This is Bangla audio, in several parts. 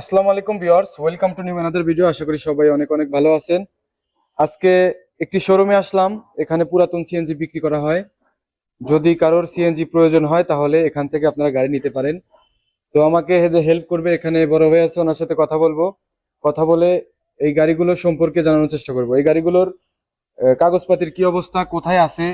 আসসালামু আলাইকুম viewers, welcome to new another video আশা করি সবাই অনেক অনেক ভালো আছেন। আজকে একটি শোরুমে আসলাম, এখানে পুরাতন সিএনজি বিক্রি করা হয়। যদি কারোর সিএনজি প্রয়োজন হয়, তাহলে এখান থেকে আপনারা গাড়ি নিতে পারেন। তো আমাকে হেল্প করবে এখানে বড় হয়ে আছে, ওনার সাথে কথা বলব। কথা বলে এই গাড়িগুলো সম্পর্কে জানানোর চেষ্টা করব। এই গাড়িগুলোর কাগজপাতির কি অবস্থা, কোথায় আছে,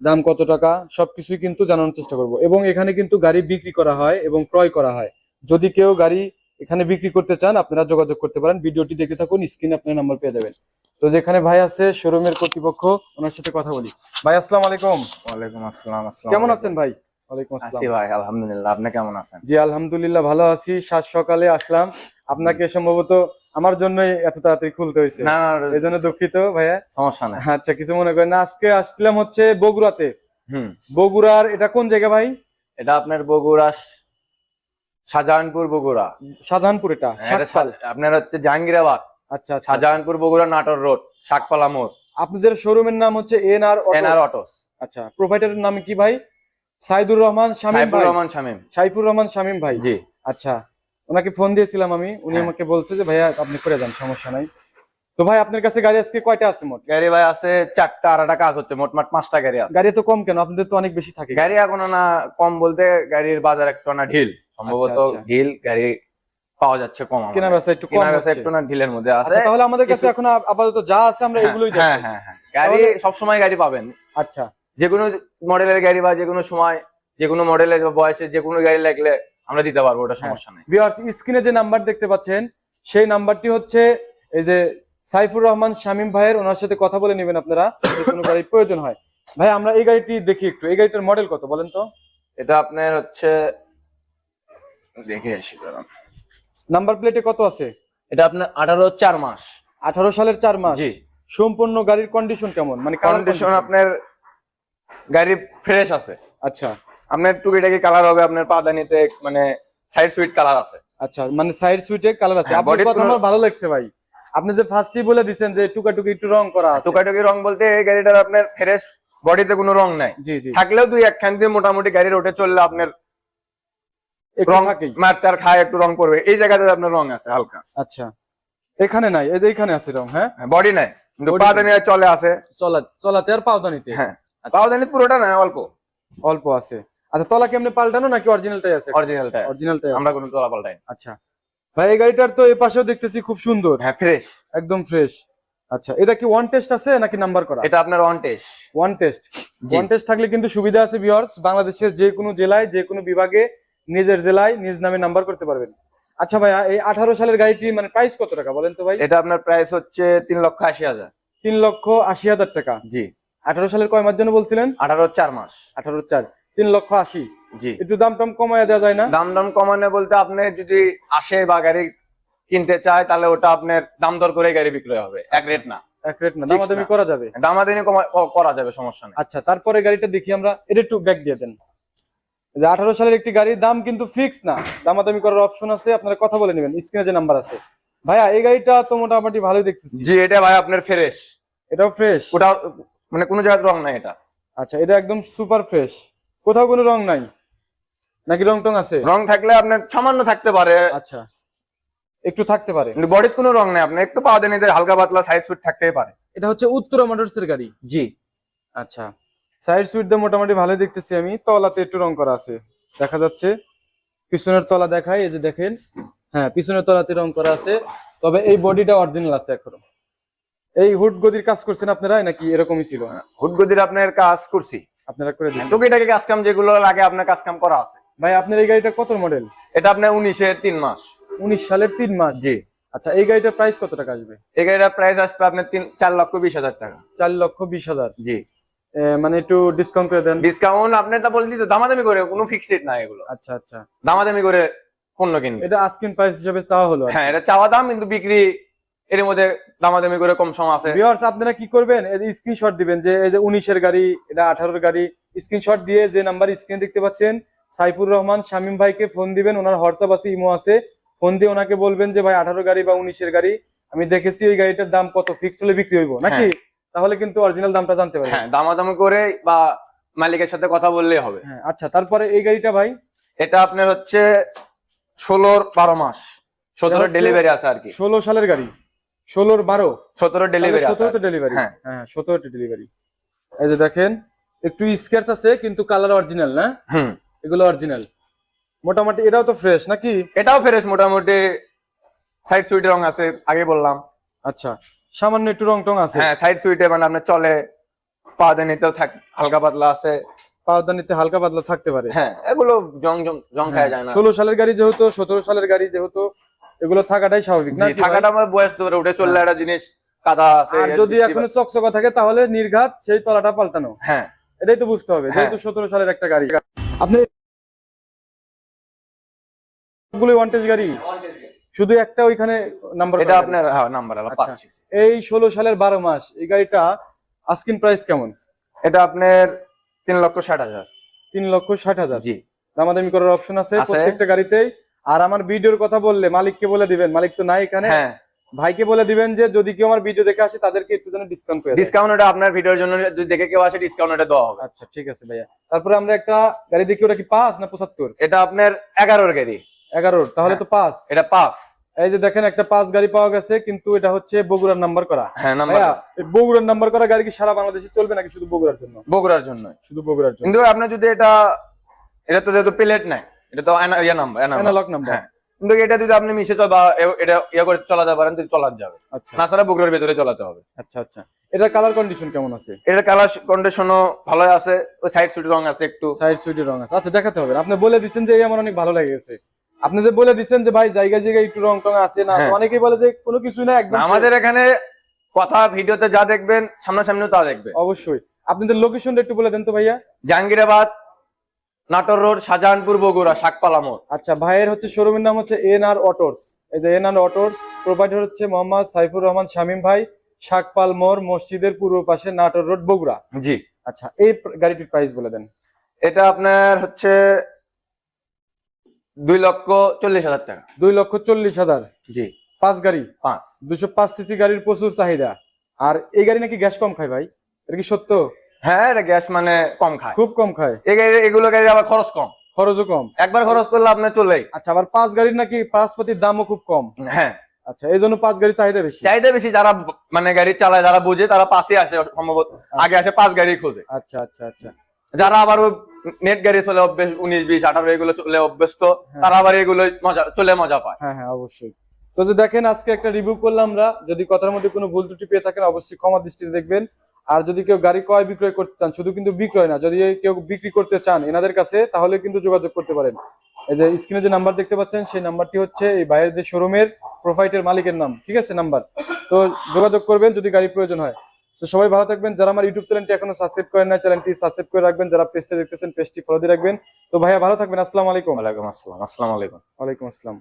দাম কত টাকা, সবকিছুই কিন্তু জানানোর চেষ্টা করব। এবং এখানে কিন্তু গাড়ি বিক্রি করা হয় এবং ক্রয় করা হয়। যদি কেউ গাড়ি এখানে বিক্রি করতে চান আপনারা যোগাযোগ করতে পারেন। ভিডিওটি দেখতে থাকুন স্ক্রিনে আপনার নাম্বার পেয়ে যাবেন। তো যেখানে ভাই আছে শোরুমের কর্তৃপক্ষ ওনার সাথে কথা বলি। ভাই আসসালাম আলাইকুম। ওয়ালাইকুম আসসালাম আসসালাম কেমন আছেন ভাই? ওয়ালাইকুম আসসালাম। ভাই আলহামদুলিল্লাহ। আপনি কেমন আছেন? জি আলহামদুলিল্লাহ ভালো আছি। সাত সকালে আসলাম। আপনাকে সম্ভবত আমার জন্যই এত তাড়াতাড়ি খুলতে হয়েছে। না না, এই জন্য দুঃখিত ভাইয়া। সমস্যা নাই। আচ্ছা কিছু মনে করেন না আজকে আসলাম হচ্ছে বগুড়াতে। হুম। বগুড়ার এটা কোন জায়গা ভাই? এটা আপনার বগুড়া শাহজাহানপুর বগুড়া। শাহজাহানপুর এটা? হ্যাঁ, আপনার হচ্ছে জাহাঙ্গীরাবাদ। আচ্ছা আচ্ছা। শাহজাহানপুর বগুড়া নাটোর রোড শাকপালা মোড়। আপনাদের শোরুমের নাম হচ্ছে এন আর এনআর অটোস। আচ্ছা প্রোভাইডারের নাম কি ভাই? সাইদুর রহমান শামীম ভাই। রহমান শামীম। সাইফুর রহমান শামীম ভাই? জি। আচ্ছা ওনাকে ফোন দিয়েছিলাম আমি। উনি হ্যাঁ। আমাকে বলছে যে ভাইয়া আপনি করে যান সমস্যা নাই। তো ভাই আপনার কাছে গাড়ি আজকে কয়টা আছে মোট? গাড়ি ভাই আছে চারটা আড়াটা কাজ হচ্ছে মোট মোটমাট পাঁচটা গাড়ি আছে। গাড়ি তো কম কেন? আপনাদের তো অনেক বেশি থাকে। গাড়ি এখনও না কম বলতে গাড়ির বাজার একটু না ঢিল। সম্ভবত আচ্ছা, আচ্ছা। ঢিল গাড়ি পাওয়া যাচ্ছে কম। কেনা বেচা একটু কেনা বেচা একটু না ঢিলের মধ্যে। আছে আচ্ছা তাহলে আমাদের কাছে এখন আপাতত যা আছে আমরা এগুলোই হ্যাঁ হ্যাঁ হ্যাঁ। গাড়ি সবসময় গাড়ি পাবেন। আচ্ছা। যে কোনো মডেলের গাড়ি বা যে কোনো সময় যে কোনো মডেলের বয়সে যে কোনো গাড়ি লাগলে আমরা দিতে পারব ওটা সমস্যা নেই। ভিউয়ার্স স্ক্রিনে যে নাম্বার দেখতে পাচ্ছেন সেই নাম্বারটি হচ্ছে এই যে সাইফুর রহমান শামীম ভাইয়ের। ওনার সাথে কথা বলে নেবেন আপনারা কোনো গাড়ির প্রয়োজন হয়। ভাই আমরা এই গাড়িটি দেখি একটু। এই গাড়িটার মডেল কত বলেন তো? এটা আপনার হচ্ছে দেখে আসি দাঁড়ান। নাম্বার প্লেটে কত আছে? এটা আপনার আঠারো চার মাস। আঠারো সালের চার মাস? জি। সম্পূর্ণ গাড়ির কন্ডিশন কেমন? মানে কন্ডিশন আপনার গাড়ি ফ্রেশ আছে। আচ্ছা। আপনার টুকিটাকি কালার হবে আপনার পাদানিতে মানে সাইড সুইট কালার আছে। আচ্ছা মানে সাইড সুইটে কালার আছে। হ্যাঁ, আপনার কথা আমার ভালো লাগছে ভাই। আপনি যে ফার্স্টই বলে দিচ্ছেন যে টুকাটুকি একটু রং করা আছে। টুকাটুকি রং বলতে এই গাড়িটার আপনার ফ্রেশ বডিতে কোনো রং নাই। জি জি। থাকলেও দুই একখান দিয়ে মোটামুটি গাড়ি রোটে চললে আপনার রং থাকেই মারটার খায় একটু রং পড়বে এই জায়গাতে আপনার রং আছে হালকা। আচ্ছা। এখানে নাই এই যে এখানে আছে রং হ্যাঁ? বডি নাই। কিন্তু Body চলে আছে। চলা চলাতে আর পাওদানিতে? হ্যাঁ। পাদানি পুরোটা না অল্প। অল্প আছে। আচ্ছা তলা কেমনে পাল্টানো নাকি অরিজিনালটাই আছে? অরিজিনালটা অরিজিনালটাই আমরা কোনো তোলা পাল্টাই আচ্ছা। ভাই এই গাড়িটার তো এই পাশেও দেখতেছি খুব সুন্দর। হ্যাঁ ফ্রেশ একদম ফ্রেশ আচ্ছা এটা কি ওয়ান টেস্ট আছে নাকি নাম্বার করা? এটা আপনার one test one test. One test থাকলে কিন্তু সুবিধা আছে ভিউয়ার্স বাংলাদেশের যে কোনো জেলায় যে কোনো বিভাগে নিজের জেলায় নিজ নামে নাম্বার করতে পারবেন। আচ্ছা ভাইয়া এই আঠারো সালের গাড়িটি মানে প্রাইস কত টাকা বলেন তো ভাই? এটা আপনার প্রাইস হচ্ছে তিন লক্ষ আশি হাজার। তিন লক্ষ আশি হাজার টাকা। জি। আঠারো সালের কয় মাস জন্য বলছিলেন? আঠারো চার মাস। আঠারো চার। তিন লক্ষ আশি। জি। একটু দাম টাম কমায় দেওয়া যায় না? দাম দাম কমানো বলতে আপনি যদি আসে বা গাড়ি কিনতে চায় তাহলে ওটা আপনার দাম দর করে গাড়ি বিক্রয় হবে। এক রেট না। এক রেট না। দামাদামি করা যাবে? দামাদানি কমা- করা যাবে সমস্যা নেই। আচ্ছা তারপরে গাড়িটা দেখি আমরা। এটা একটু ব্যাক দিয়ে দেন। যে আঠারো সালের একটি গাড়ির দাম কিন্তু ফিক্স না। দামাদামি করার অপশন আছে আপনারা কথা বলে নেবেন। স্ক্রিনে যে নাম্বার আছে। ভাইয়া এই গাড়িটা তো মোটামুটি ভালোই দেখতেছি। জি এটা ভাই আপনার ফ্রেশ এটাও ফ্রেশ ওটা মানে কোনো জায়গায় রং নাই এটা। আচ্ছা এটা একদম সুপার ফ্রেশ কোথাও কোনো রং নাই? নাকি রং টং আছে? রং থাকলে আপনার সামান্য থাকতে পারে। আচ্ছা। একটু থাকতে পারে। কিন্তু বডির কোনো রং নাই আপনি একটু পাওয়া জানি হালকা পাতলা সাইড সুট থাকতেই পারে। এটা হচ্ছে উত্তরা মোটরস এর গাড়ি? জি। আচ্ছা। সাইড সুইট দিয়ে মোটামুটি ভালো দেখতেছি আমি। তলাতে একটু রং করা আছে। দেখা যাচ্ছে পিছনের তলা দেখাই এই যে দেখেন। হ্যাঁ পিছনের তলাতে রং করা আছে। তবে এই বডিটা অরিজিনাল আছে এখনও। এই হুড গদির কাজ করছেন আপনারা নাকি এরকমই ছিল? হুডগদির আপনার কাজ করছি। আপনারা করে দিচ্ছেন টুকিটাকি কাজ কাম যেগুলো লাগে আপনার কাজ কাম করা আছে। ভাই আপনার এই গাড়িটা কত মডেল এটা আপনার উনিশের তিন মাস। উনিশ সালের তিন মাস? জি। আচ্ছা এই গাড়িটার প্রাইস কত টাকা আসবে? এই গাড়িটার প্রাইস আসবে আপনার তিন চার লক্ষ বিশ হাজার টাকা। চার লক্ষ বিশ হাজার। জি। মানে একটু ডিসকাউন্ট করে দেন। ডিসকাউন্ট আপনি তা বলে দিত দামাদামি করে কোনো ফিক্সড রেট নাই এগুলো। আচ্ছা আচ্ছা। দামাদামি করে পণ্য কিনবে। এটা আস্কিন প্রাইস হিসেবে চাওয়া হলো হ্যাঁ এটা চাওয়া দাম কিন্তু বিক্রি এর মধ্যে দামাদামি করে কম সম আছে। ভিউয়ার্স আপনারা কি করবেন? স্ক্রিনশট দিবেন যে এই যে উনিশের গাড়ি এটা আঠারোর গাড়ি স্ক্রিনশট দিয়ে যে নাম্বার স্ক্রিনে দেখতে পাচ্ছেন সাইফুর রহমান শামীম ভাইকে ফোন দিবেন ওনার হোয়াটসঅ্যাপ আছে ইমো আছে। ফোন দিয়ে ওনাকে বলবেন যে ভাই আঠারো গাড়ি বা উনিশের গাড়ি আমি দেখেছি ওই গাড়িটার দাম কত ফিক্সড হলে বিক্রি হইব নাকি? তাহলে কিন্তু অরিজিনাল দামটা জানতে পারবেন হ্যাঁ দামাদামি করে বা মালিকের সাথে কথা বললেই হবে। হ্যাঁ আচ্ছা তারপরে এই গাড়িটা ভাই? এটা আপনার হচ্ছে ষোলোর বারো মাস সতেরো ডেলিভারি আছে আর কি। ষোলো সালের গাড়ি ষোলোর বারো? সতেরো ডেলিভারি সতেরোতে ডেলিভারি হ্যাঁ। হ্যাঁ সতেরোতে ডেলিভারি এই যে দেখেন একটু স্কেচ আছে কিন্তু কালার অরিজিনাল না? হুম। এগুলো অরিজিনাল মোটামুটি এটাও তো ফ্রেশ নাকি? এটাও ফ্রেশ মোটামুটি সাইড সুইট রং আছে আগে বললাম। আচ্ছা। সামান্য একটু রং টং আছে। হ্যাঁ সাইড সুইটে মানে আপনার চলে পা থাক হালকা পাতলা আছে। পাওদানিতে হালকা পাতলা থাকতে পারে। হ্যাঁ এগুলো জং জং জং খাওয়া যায় না। ষোলো সালের গাড়ি যেহেতু সতেরো সালের গাড়ি যেহেতু এগুলো থাকাটাই স্বাভাবিক না থাকাটা আমার বয়স ধরে উঠে চললে একটা জিনিস কাদা আছে আর যদি এখনও চকচকা থাকে তাহলে নির্ঘাত সেই তলাটা পাল্টানো। হ্যাঁ। এটাই তো বুঝতে হবে হ্যাঁ। যেহেতু সতেরো সালের একটা গাড়ি। আপনি ওয়ান্টেজ গাড়ি? শুধু একটা ওইখানে নাম্বার এটা আপনার হ্যাঁ নাম্বার আলা আচ্ছা। পাচ্ছি। এই ষোলো সালের বারো মাস এই গাড়িটা আস্কিন প্রাইস কেমন? এটা আপনার তিন লক্ষ ষাট হাজার। তিন লক্ষ ষাট হাজার। জি। দামাদামি করার অপশন আছে। প্রত্যেকটা গাড়িতেই। আর আমার ভিডিওর কথা বললে মালিককে বলে দিবেন মালিক তো নাই এখানে। হ্যাঁ। ভাইকে বলে দিবেন যে যদি কেউ আমার ভিডিও দেখে আসে তাদেরকে একটু যেন ডিসকাউন্ট করে ডিসকাউন্ট এটা আপনার ভিডিওর জন্য যদি দেখে কেউ আসে ডিসকাউন্ট এটা দেওয়া হবে। আচ্ছা ঠিক আছে ভাইয়া। তারপরে আমরা একটা গাড়ি দেখি ওটা কি পাঁচ না পঁচাত্তর? এটা আপনার এগারোর গাড়ি। এগারোর তাহলে তো পাঁচ এটা পাস। এই যে দেখেন একটা পাঁচ গাড়ি পাওয়া গেছে কিন্তু এটা হচ্ছে বগুড়ার নাম্বার করা। হ্যাঁ বগুড়ার নাম্বার করা গাড়ি কি সারা বাংলাদেশে চলবে নাকি শুধু বগুড়ার জন্য? বগুড়ার জন্য শুধু বগুড়ার জন্য। কিন্তু আপনার যদি এটা এটা তো যেহেতু প্লেট নাই এটা তো ইয়া নাম্বার অ্যানালগ নাম্বার হ্যাঁ। কিন্তু এটা যদি আপনি মিশে চল বা এটা ইয়া করে চালাতে পারেন তো চলা যাবে। আচ্ছা। না ছাড়া বগুড়ার ভেতরে চালাতে হবে। আচ্ছা আচ্ছা। এটার কালার কন্ডিশন কেমন আছে? এটার কালার কন্ডিশনও ভালো আছে ওই সাইড সুট রং আছে একটু। সাইড সুইটের রং আছে। আচ্ছা দেখাতে হবে। আপনি বলে দিচ্ছেন যে এই আমার অনেক ভালো লেগে গেছে আপনি যে বলে দিচ্ছেন যে ভাই জায়গায় জায়গায় একটু রং টং আছে না হ্যাঁ। অনেকেই বলে যে কোনো কিছুই না একদম আমাদের এখানে কথা ভিডিওতে যা দেখবেন সামনাসামনিও তা দেখবেন। অবশ্যই। আপনাদের লোকেশনটা একটু বলে দেন তো ভাইয়া। জাহাঙ্গীরাবাদ নাটোর রোড শাহজাহানপুর বগুড়া শাকপালা মোড়। আচ্ছা ভাইয়ের হচ্ছে শোরুমের নাম হচ্ছে এন আর অটোর্স এই যে এন আর অটোর্স প্রোভাইডার হচ্ছে মোহাম্মদ সাইফুর রহমান শামীম ভাই শাকপাল মোড় মসজিদের পূর্ব পাশে নাটোর রোড বগুড়া। জি। আচ্ছা এই গাড়িটির প্রাইস বলে দেন। এটা আপনার হচ্ছে দুই লক্ষ চল্লিশ হাজার টাকা। দুই লক্ষ চল্লিশ হাজার। জি। পাঁচ গাড়ি? পাঁচ। দুশো পাঁচ সিসি গাড়ির প্রচুর চাহিদা। আর এই গাড়ি নাকি গ্যাস কম খায় ভাই? এটা কি সত্য? হ্যাঁ এটা গ্যাস মানে কম খায়। খুব কম খায়। এই গাড়ি- এগুলো গাড়ি আবার খরচ কম। খরচও কম। একবার খরচ করলে আপনার চলেই। আচ্ছা আবার পাঁচ গাড়ির নাকি পাঁচ পাতির দামও খুব কম? হ্যাঁ। আচ্ছা এই জন্য পাঁচ গাড়ি চাহিদা বেশি। চাহিদা বেশি যারা মানে গাড়ি চালায় যারা বুঝে তারা পাশে আসে সম্ভবত আগে আসে পাঁচ গাড়ি খোঁজে। আচ্ছা আচ্ছা আচ্ছা। যারা আবার নেট গাড়ি চলে অভ্যেস উনিশ বিশ আঠারো এগুলো চলে অভ্যস্ত হ্যাঁ। তারা আবার এগুলো মজা চলে মজা পায়। হ্যাঁ হ্যাঁ অবশ্যই। তো যে দেখেন আজকে একটা রিভিউ করলাম আমরা। যদি কথার মধ্যে কোনো ভুল ত্রুটি পেয়ে থাকেন অবশ্যই ক্ষমা দৃষ্টিতে দেখবেন। আর যদি কেউ গাড়ি ক্রয় বিক্রয় করতে চান শুধু কিন্তু বিক্রয় না যদি কেউ বিক্রি করতে চান এনাদের কাছে তাহলে কিন্তু যোগাযোগ করতে পারেন। এই যে স্ক্রিনে যে নাম্বার দেখতে পাচ্ছেন সেই নাম্বারটি হচ্ছে এই বাইরের যে শোরুমের প্রোফাইটের মালিকের নাম ঠিক আছে নাম্বার তো যোগাযোগ করবেন যদি গাড়ি প্রয়োজন হয়। তো সবাই ভালো থাকবেন। যারা আমার ইউটিউব চ্যানেলটি এখনও সাবস্ক্রাইব করেন না চ্যানেলটি সাবস্ক্রাইব করে রাখবেন। যারা পেজটা দেখতেছেন পেজটি ফলো দিয়ে রাখবেন। তো ভাইয়া ভালো থাকবেন। আসসালামু আলাইকুম। ওয়ালাইকুম আসসালাম। আসসালামু আলাইকুম। ওয়ালাইকুম আসসালাম।